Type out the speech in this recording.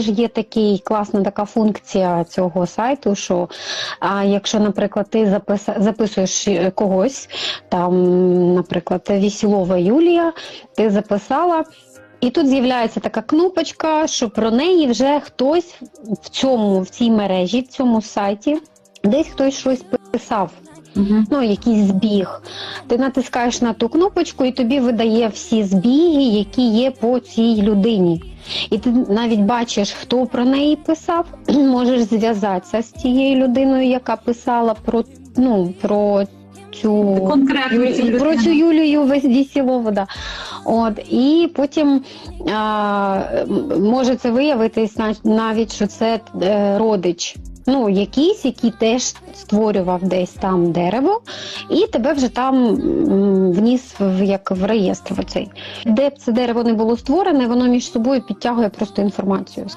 ж є такий класна така функція цього сайту, що а, якщо, наприклад, ти записа, записуєш е, когось, там, наприклад, Вісілова Юлія, ти записала. І тут з'являється така кнопочка, що про неї вже хтось в цьому, в цій мережі, в цьому сайті, десь хтось щось писав Угу. ну, якийсь збіг. Ти натискаєш на ту кнопочку і тобі видає всі збіги, які є по цій людині. І ти навіть бачиш, хто про неї писав, можеш зв'язатися з тією людиною, яка писала про, ну, про цю. Конкретно Юлі- цю про цю. Юлію Весілову, да. От, і потім а, може це виявитись навіть, що це е, родич. Ну, якийсь, який теж створював десь там дерево, і тебе вже там вніс в як в реєстр оцей. Де б це дерево не було створене, воно між собою підтягує просто інформацію.